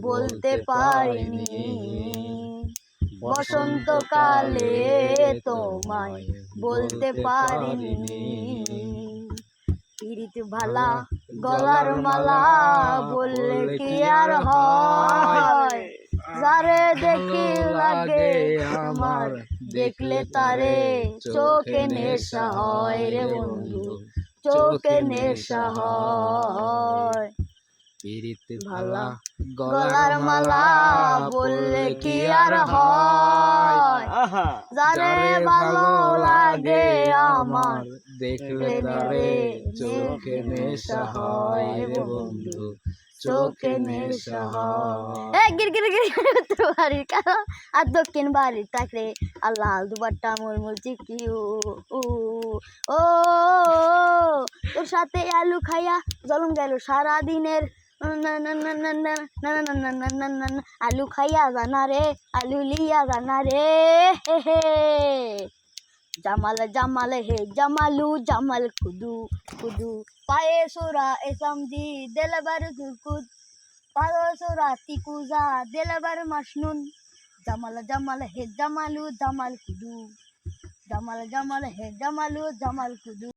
বলতে পারিনি। বসন্তকালে তোমায় বলতে পারিনি। পিরিত ভালা গলার মালা বললে কি আর হয়? যারে দেখি লাগে আমার দেখলে তারে চোখে নেশা হয় রে বন্ধু। চোখে নেশা হয়। পিরিত ভালা গলার মালা বললে কি আর হয়? যারে ভালো লাগে আমার দেখলে তারে চোখে নেশা হয় রে বন্ধু চোখে নেশা হয়। এ গির গির গির উত্তর বাড়ির আর দক্ষিণ বাড়ির তাকরে আল্লাহ দুবারটা মুলমুল চিকি ও ও ও তোর সাথে আলু খাইয়া জলম গেল সারা দিনের আলু খাইয়া জানা রে, আলু লিয়া জানা রে, হে হে। জামাল জামাল, হে, জামালু, জামাল কুদু কুদু পায়ে সোরা এ সমজি দিলবার কুদ পায়ে সোরা তিকুজা, দিলবার মশনুন জামাল জামাল, হে, জামালু, জামাল কুদু জামাল জামাল, হে, জামালু, জামাল কুদু